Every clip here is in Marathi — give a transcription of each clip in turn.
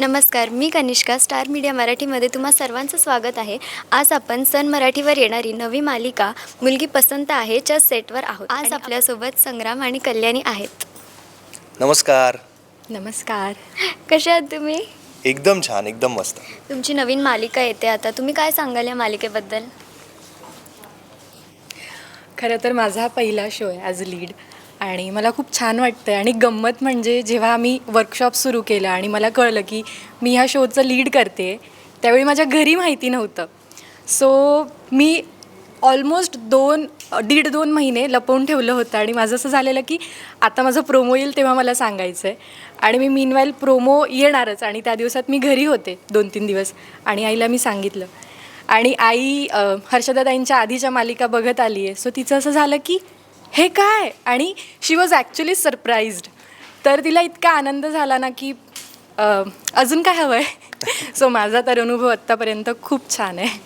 नमस्कार मी कनिष्का स्टार मीडिया मराठीमध्ये तुम्हा सर्वांचं स्वागत आहे. आज आपण सन मराठीवर येणारी नवी मालिका मुलगी पसंत आहे च्या सेटवर आहोत. आज आपल्यासोबत संग्राम आणि कल्याणी आहेत. नमस्कार. नमस्कार. कशा आहात तुम्ही? एकदम छान एकदम मस्त. तुमची नवीन मालिका येते आता. तुम्ही काय सांगाल या मालिकेबद्दल? खरं तर माझा हा पहिला शो आहे ॲज लीड. आणि मला खूप छान वाटतं आहे आणि गंमत म्हणजे जेव्हा आम्ही वर्कशॉप सुरू केलं आणि मला कळलं की मी ह्या शोचं लीड करते त्यावेळी माझ्या घरी माहिती नव्हतं. सो मी ऑलमोस्ट दोन दीड दोन महिने लपवून ठेवलं होतं आणि माझं असं झालेलं की आता माझं प्रोमो येईल तेव्हा मला सांगायचं आहे आणि मी मीनवाईल प्रोमो येणारच आणि त्या दिवसात मी घरी होते दोन तीन दिवस. आणि आईला मी सांगितलं. आणि आई हर्षदाताईंच्या आधीच्या मालिका बघत आली आहे सो तिचं असं झालं की हे काय? आणि शी वॉज ॲक्च्युली सरप्राईज्ड तर तिला इतका आनंद झाला ना की अ, अजून काय हवं आहे सो माझा तर अनुभव आत्तापर्यंत खूप छान आहे.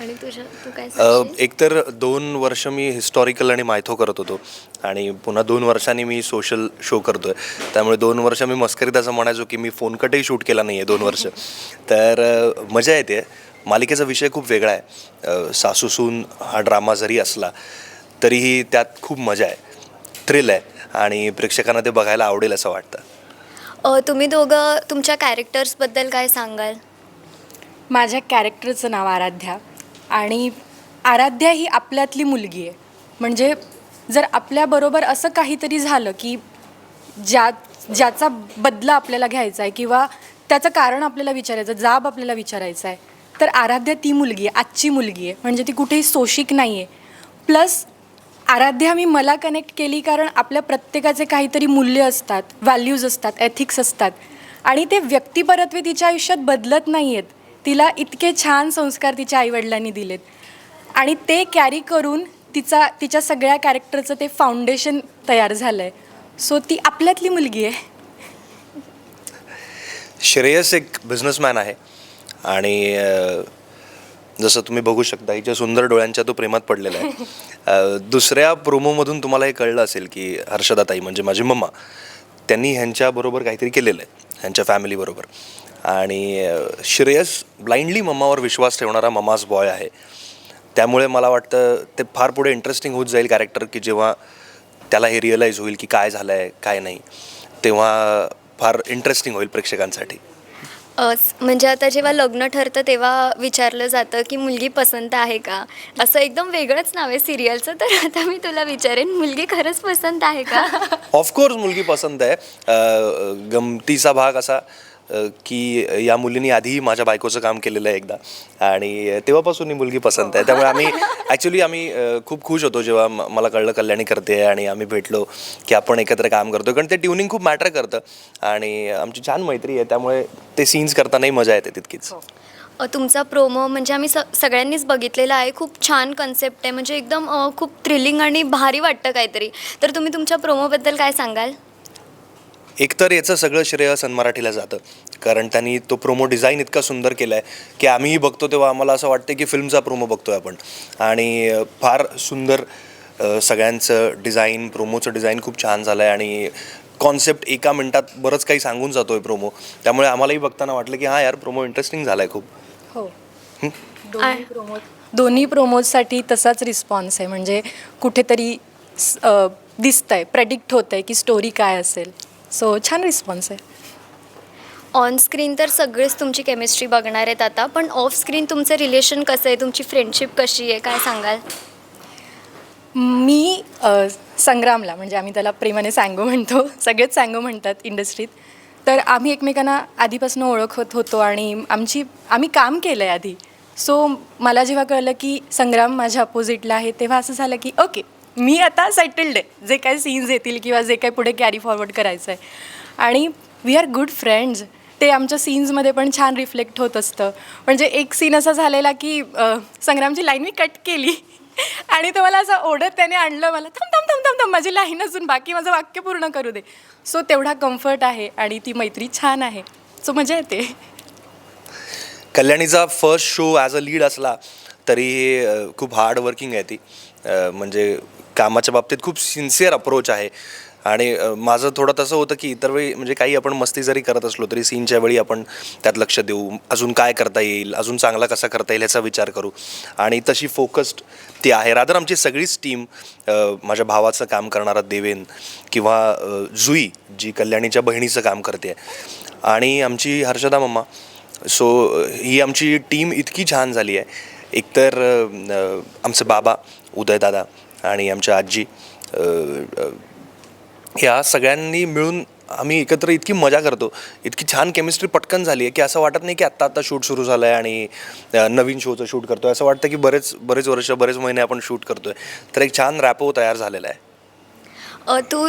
आणि तुझ्या तू काय अ, सांगशील? एकतर दोन वर्ष मी हिस्टॉरिकल आणि मायथो करत होतो. आणि पुन्हा दोन वर्षांनी मी सोशल शो करतोय. त्यामुळे दोन वर्ष मी मस्करीत असं म्हणायचो की मी फोन कटही शूट केला नाही आहे दोन वर्ष. तर अ, मजा येते. मालिकेचा विषय खूप वेगळा आहे. सासूसून हा ड्रामा जरी असला तरीही त्यात खूप मजा आहे. थ्रिल आहे. आणि प्रेक्षकांना ते बघायला आवडेल असं वाटतं. अ, तुम्ही दोघं तुमच्या कॅरेक्टर्सबद्दल काय सांगाल? माझ्या कॅरेक्टरचं नाव आराध्या. आणि आराध्या ही आपल्यातली मुलगी आहे. म्हणजे जर आपल्याबरोबर असं काहीतरी झालं की ज्या ज्याचा बदला आपल्याला घ्यायचा आहे किंवा त्याचं कारण आपल्याला विचारायचं जाब आपल्याला विचारायचा आहे तर आराध्या ती मुलगी आहे आजची मुलगी आहे. म्हणजे ती कुठेही सोशिक नाही आहे प्लस आराध्या मी मला कनेक्ट केली कारण आपल्या प्रत्येकाचे काहीतरी मूल्य असतात व्हॅल्यूज असतात एथिक्स असतात. आणि ते व्यक्तिपरत्वे तिच्या आयुष्यात बदलत नाही आहेत तिला इतके छान संस्कार तिच्या आईवडिलांनी दिलेत. आणि ते कॅरी करून तिचा तिच्या सगळ्या कॅरेक्टरचं ते फाउंडेशन तयार झालं आहे सो ती आपल्यातली मुलगी आहे. श्रेयस एक बिझनेसमॅन आहे. आणि जसं तुम्ही बघू शकता हिच्या सुंदर डोळ्यांच्या तो प्रेमात पडलेला आहे. अ, दुसऱ्या प्रोमोमधून तुम्हाला हे कळलं असेल की हर्षदाताई म्हणजे माझी मम्मा त्यांनी ह्यांच्याबरोबर काहीतरी केलेलं आहे ह्यांच्या फॅमिलीबरोबर आणि अ, श्रेयस ब्लाइंडली मम्मावर विश्वास ठेवणारा ममाज बॉय आहे. त्यामुळे मला वाटतं ते फार पुढे इंटरेस्टिंग होत जाईल कॅरेक्टर की जेव्हा त्याला हे रिअलाईज होईल की काय झालं आहे काय नाही तेव्हा फार इंटरेस्टिंग होईल प्रेक्षकांसाठी. म्हणजे आता जेव्हा लग्न ठरतं तेव्हा विचारलं जातं की मुलगी पसंत आहे का? असं एकदम वेगळंच नाव आहे सिरियलचं तर आता मी तुला विचारेन मुलगी खरंच पसंत आहे का? ऑफकोर्स मुलगी पसंत आहे. गमतीचा भाग असा की या मुलीने आधीही माझ्या बायकोचं काम केलेलं आहे एकदा. आणि तेव्हापासून ही मुलगी पसंत आहे. त्यामुळे आम्ही ॲक्च्युली आम्ही खूप खुश होतो जेव्हा मला कळलं कल्याणी करते आणि आम्ही भेटलो की आपण एकत्र काम करतो कारण ते ट्युनिंग खूप मॅटर करतं. आणि आमची छान मैत्री आहे. त्यामुळे ते सीन्स करतानाही मजा येते तितकीच. हो. तुमचा प्रोमो म्हणजे आम्ही स सगळ्यांनीच बघितलेला आहे. खूप छान कन्सेप्ट आहे. म्हणजे एकदम खूप थ्रिलिंग आणि भारी वाटतं काहीतरी. तर तुम्ही तुमच्या प्रोमोबद्दल काय सांगाल? एकतर याचं सगळं श्रेय सन मराठीला जातं. कारण त्यांनी तो प्रोमो डिझाईन इतका सुंदर केला आहे की आम्हीही बघतो तेव्हा आम्हाला असं वाटतं की फिल्मचा प्रोमो बघतोय आपण. आणि फार सुंदर सगळ्यांचं डिझाईन प्रोमोचं डिझाईन खूप छान झालं आहे आणि कॉन्सेप्ट एका मिनटात बरंच काही सांगून जातोय प्रोमो त्यामुळे आम्हालाही बघताना वाटलं की हां यार प्रोमो इंटरेस्टिंग झाला आहे खूप. हो. दोन्ही प्रोमो दोन्ही प्रोमोजसाठी तसाच रिस्पॉन्स आहे. म्हणजे कुठेतरी अ, दिसतंय प्रेडिक्ट होत आहे की स्टोरी काय असेल. सो छान रिस्पॉन्स आहे. ऑन स्क्रीन तर सगळेच तुमची केमिस्ट्री बघणार आहेत आता पण ऑफ स्क्रीन तुमचं रिलेशन कसं आहे? तुमची फ्रेंडशिप कशी आहे? काय सांगाल? मी अ, संग्रामला म्हणजे आम्ही त्याला प्रेमाने सँगो म्हणतो सगळेच सँगो म्हणतात इंडस्ट्रीत तर आम्ही एकमेकांना आधीपासून ओळखत होतो आणि आमची आम्ही काम केलं आहे आधी. सो मला जेव्हा कळलं की संग्राम माझ्या अपोजिटला आहे तेव्हा असं झालं की ओके मी आता सेटल्ड आहे. जे काय सीन्स येतील किंवा जे काय पुढे कॅरी फॉरवर्ड करायचं आहे आणि वी आर गुड फ्रेंड्स ते आमच्या सीन्समध्ये पण छान रिफ्लेक्ट होत असतं. म्हणजे एक सीन असा झालेला की संग्रामची लाईन मी कट केली. आणि तो मला असं ओढत त्याने आणलं मला थांब थांब थांब थांब थांब माझी लाईन असून बाकी माझं वाक्य पूर्ण करू दे. सो तेवढा कम्फर्ट आहे आणि ती मैत्री छान आहे. सो मजा येते. कल्याणीचा first show as a lead असला तरी खूप हार्ड वर्किंग आहे ती. म्हणजे कामाच्या बाबतीत खूप सिन्सिअर अप्रोच आहे. आणि माझं थोडं तसं होतं की इतर वेळी म्हणजे काही आपण मस्ती जरी करत असलो तरी सीनच्या वेळी आपण त्यात लक्ष देऊ. अजून काय करता येईल? अजून चांगला कसा करता येईल ह्याचा विचार करू. आणि तशी फोकस्ड ती आहे. रादर आमची सगळीच टीम माझ्या भावाचं काम करणारा देवेन किंवा जुई जी कल्याणीच्या बहिणीचं काम करते. आणि आमची हर्षदा मम्मा सो ही आमची टीम इतकी छान झाली आहे. एकतर आमचं आमचे बाबा उदयदादा आणि आमच्या आजी ह्या सगळ्यांनी मिळून आम्ही एकत्र इतकी मजा करतो. इतकी छान केमिस्ट्री पटकन झाली आहे की असं वाटत नाही की आत्ता आत्ता शूट सुरू झालं आहे आणि नवीन शोचं शूट करतो आहे असं वाटतं की बरेच बरेच वर्ष बरेच महिने आपण शूट करतो आहे तर एक छान रॅपो तयार झालेला आहे. अ, तू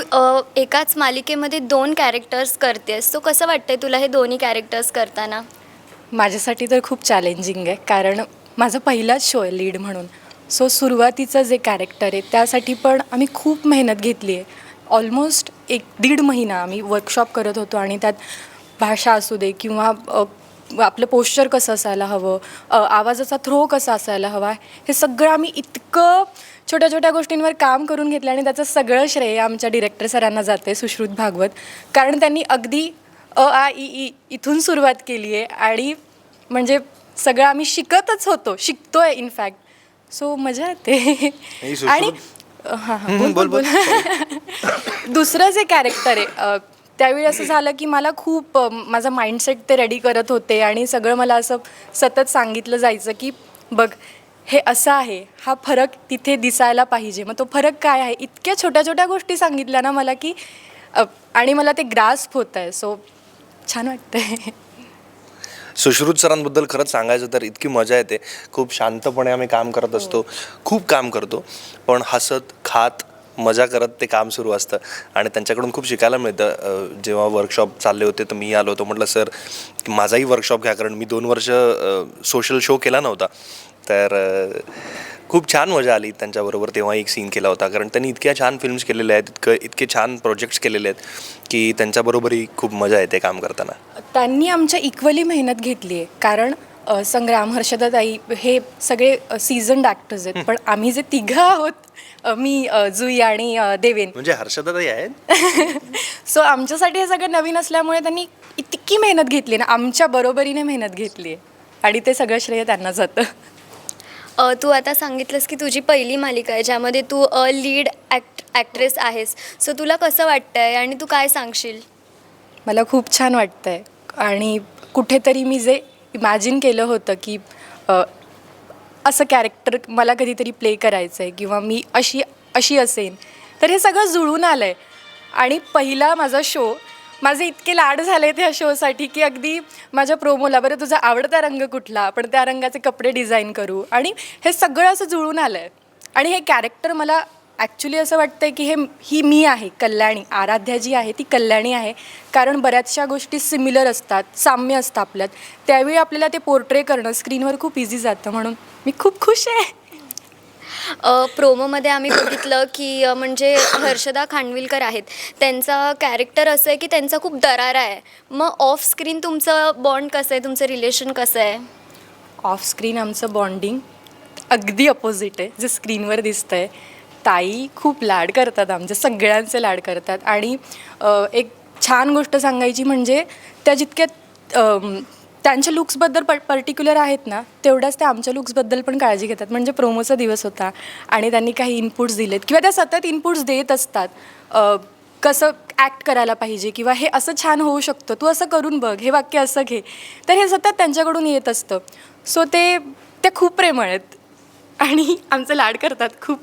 एकाच मालिकेमध्ये दोन कॅरेक्टर्स करतेस. सो कसं वाटतंय तुला हे दोन्ही कॅरेक्टर्स करताना? माझ्यासाठी तर खूप चॅलेंजिंग आहे. कारण माझा पहिलाच शो आहे लीड म्हणून. सो सुरुवातीचं जे कॅरेक्टर आहे त्यासाठी पण आम्ही खूप मेहनत घेतली आहे. ऑलमोस्ट एक दीड महिना आम्ही वर्कशॉप करत होतो आणि त्यात भाषा असू दे किंवा आपलं पोश्चर कसं असायला हवं आवाजाचा थ्रो कसा असायला हवा हे सगळं आम्ही इतकं छोट्या छोट्या गोष्टींवर काम करून घेतलं आणि त्याचं सगळं श्रेय आमच्या डिरेक्टर सरांना जाते सुश्रुत भागवत. कारण त्यांनी अगदी अ आ ई ई इथून सुरुवात केली आहे आणि म्हणजे सगळं आम्ही शिकतच होतो शिकतो आहे इनफॅक्ट सो मजा येते. आणि हां हां बोल बोल, बोल दुसरं जे कॅरेक्टर आहे त्यावेळी असं झालं की मला खूप माझा माइंडसेट ते रेडी करत होते आणि सगळं मला असं सतत सांगितलं जायचं की बघ हे असं आहे हा फरक तिथे दिसायला पाहिजे. मग तो फरक काय आहे? इतक्या छोट्या छोट्या गोष्टी सांगितल्या ना मला की आणि मला ते ग्रास्प होत आहे सो छान वाटतंय. सुश्रुत सरांबद्दल खरंच सांगायचं तर इतकी मजा येते. खूप शांतपणे आम्ही काम करत असतो. खूप काम करतो. पण हसत खात मजा करत ते काम सुरू असतं. आणि त्यांच्याकडून खूप शिकायला मिळतं. जेव्हा वर्कशॉप चालले होते तर मी आलो होतो. म्हटलं सर माझाही वर्कशॉप घ्या. कारण मी दोन वर्ष सोशल शो केला नव्हता. तर खूप छान मजा आली त्यांच्याबरोबर तेव्हा एक सीन केला होता. कारण त्यांनी इतक्या छान फिल्म्स केलेल्या आहेत इतकं इतके छान प्रोजेक्ट्स केलेले आहेत की त्यांच्याबरोबरही खूप मजा येते काम करताना. त्यांनी आमच्या इक्वली मेहनत घेतली आहे. कारण संग्राम हर्षदाताई हे सगळे सीझन्ड ॲक्टर्स आहेत. पण आम्ही जे तिघं आहोत मी जुई आणि देवेन. म्हणजे हर्षदाताई आहेत? सो आमच्यासाठी हे सगळं नवीन असल्यामुळे त्यांनी इतकी मेहनत घेतली ना आमच्या बरोबरीने मेहनत घेतली आहे. आणि ते सगळं श्रेय त्यांना जातं. अ, तू आता सांगितलंस की तुझी पहिली मालिका आहे ज्यामध्ये तू अ लीड ॲक्ट ॲक्ट्रेस आहेस. सो तुला कसं वाटतंय आणि तू काय सांगशील? मला खूप छान वाटतं आहे आणि कुठेतरी मी जे इमॅजिन केलं होतं की अ, असं कॅरेक्टर मला कधीतरी प्ले करायचं आहे किंवा मी अशी अशी असेन. तर हे सगळं जुळून आलं आहे आणि पहिला माझा शो माझे इतके लाड झाले त्या शोसाठी की अगदी माझ्या प्रोमोला बरं तुझा आवडता रंग कुठला? आपण त्या रंगाचे कपडे डिझाईन करू. आणि हे सगळं असं जुळून आलं आहे आणि हे कॅरेक्टर मला ॲक्च्युली असं वाटतं की हे ही मी आहे कल्याणी. आराध्या जी आहे ती कल्याणी आहे. कारण बऱ्याचशा गोष्टी सिमिलर असतात साम्य असतं आपल्यात. त्यावेळी आपल्याला ते पोर्ट्रे करणं स्क्रीनवर खूप इझी जातं म्हणून मी खूप खुश आहे. प्रोमोमध्ये आम्ही बघितलं की म्हणजे हर्षदा खानविलकर आहेत. त्यांचा कॅरेक्टर असं आहे की त्यांचा खूप दरारा आहे. मग ऑफ स्क्रीन तुमचं बॉन्ड कसं आहे? तुमचं रिलेशन कसं आहे? ऑफ स्क्रीन आमचं बॉन्डिंग अगदी अपोजिट आहे. जे स्क्रीनवर दिसतं आहे ताई खूप लाड करतात आमचे सगळ्यांचे लाड करतात. आणि एक छान गोष्ट सांगायची म्हणजे त्या जितक्या त्यांच्या लुक्सबद्दल प पर्टिक्युलर आहेत ना तेवढ्याच त्या आमच्या लुक्सबद्दल पण काळजी घेतात. म्हणजे प्रोमोचा दिवस होता आणि त्यांनी काही इनपुट्स दिलेत किंवा त्या सतत इनपुट्स देत असतात. कसं ॲक्ट करायला पाहिजे किंवा हे असं छान होऊ शकतं तू असं करून बघ हे वाक्य असं घे. तर हे सतत त्यांच्याकडून येत असतं. सो ते ते खूप प्रेमळ आहेत. आणि आमचं लाड करतात खूप.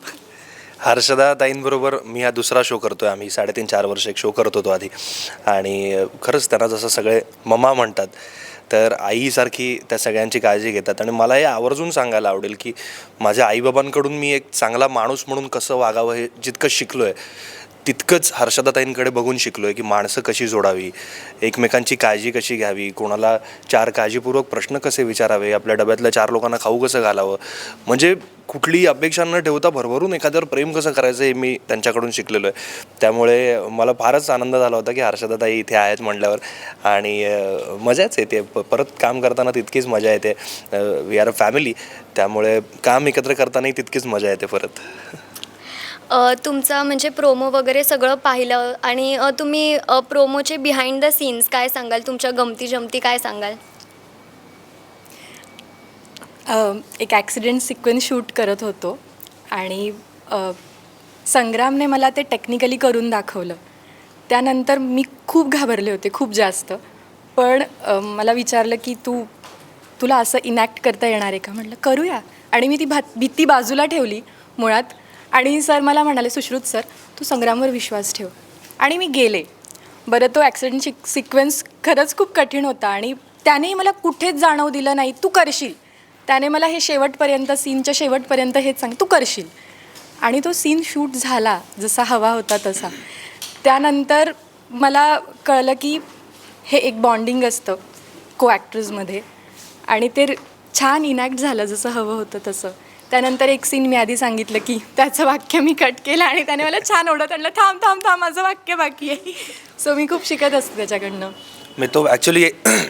हर्षदा ताईंबरोबर मी हा दुसरा शो करतोय. आम्ही साडेतीन चार वर्ष एक शो करत होतो आधी. आणि खरंच त्यांना जसं सगळे ममा म्हणतात तर आईसारखी त्या सगळ्यांची काळजी घेतात. आणि मला हे आवर्जून सांगायला आवडेल की माझ्या आईबाबांकडून मी एक चांगला माणूस म्हणून कसं वागावं हे जितकं शिकलो आहे तितकंच हर्षदाताईंकडे बघून शिकलो आहे की माणसं कशी जोडावी एकमेकांची काळजी कशी घ्यावी कोणाला चार काळजीपूर्वक प्रश्न कसे विचारावे आपल्या डब्यातल्या चार लोकांना खाऊ कसं घालावं? म्हणजे कुठलीही अपेक्षा न ठेवता भरभरून एखाद्यावर प्रेम कसं करायचं हे मी त्यांच्याकडून शिकलेलो आहे त्यामुळे मला फारच आनंद झाला होता की हर्षदाताई इथे आहेत म्हटल्यावर. आणि मजाच येते. परत काम करताना तितकीच मजा येते. वी आर अ फॅमिली त्यामुळे काम एकत्र करतानाही तितकीच मजा येते परत. तुमचा म्हणजे प्रोमो वगैरे सगळं पाहिलं आणि तुम्ही प्रोमोचे बिहाइंड द सीन्स काय सांगाल? तुमच्या गमती जमती काय सांगाल? एक ॲक्सिडेंट सिक्वेन्स शूट करत होतो आणि संग्रामने मला ते टेक्निकली करून दाखवलं. त्यानंतर मी खूप घाबरले होते खूप जास्त. पण मला विचारलं की तू तुला असं इनॅक्ट करता येणार आहे का? म्हटलं करूया. आणि मी ती भात भीती बाजूला ठेवली. मुळात आणि सर मला म्हणाले सुश्रुत सर तू संग्रामवर विश्वास ठेव. आणि मी गेले. बरं तो ॲक्सिडेंट शिक सिक्वेन्स खरंच खूप कठीण होता आणि त्यानेही मला कुठेच जाणव दिलं नाही तू करशील. त्याने मला हे शेवटपर्यंत सीनच्या शेवटपर्यंत हेच सांग तू करशील. आणि तो सीन शूट झाला जसा हवा होता तसा. त्यानंतर मला कळलं की हे एक बॉन्डिंग असतं को ॲक्टर्समध्ये आणि ते छान इनॅक्ट झालं जसं हवं होतं तसं. त्यानंतर एक सीन मी आधी सांगितलं की त्याचं वाक्य मी कट केलं आणि त्याने मला छान ओढत आणलं. थांब थांब थांब माझं वाक्य बाकी आहे. सो मी खूप शिकत असते त्याच्याकडनं. मी तो ॲक्च्युली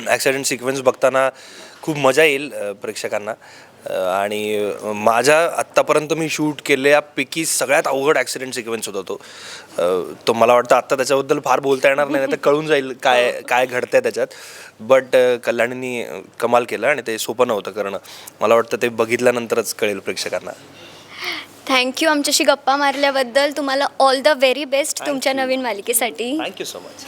ॲक्सिडेंट सिक्वेन्स बघताना खूप मजा येईल प्रेक्षकांना. आणि माझ्या आत्तापर्यंत मी शूट केल्यापैकी सगळ्यात अवघड ॲक्सिडेंट सिक्वेन्स होता तो. तो मला वाटतं आत्ता त्याच्याबद्दल फार बोलता येणार नाही तर कळून जाईल काय काय घडतंय त्याच्यात. बट कल्याणींनी कमाल केलं आणि ते सोपं नव्हतं करणं. मला वाटतं ते बघितल्यानंतरच कळेल प्रेक्षकांना. थँक्यू आमच्याशी गप्पा मारल्याबद्दल तुम्हाला ऑल द व्हेरी बेस्ट तुमच्या. नवीन मालिकेसाठी. Thank you so much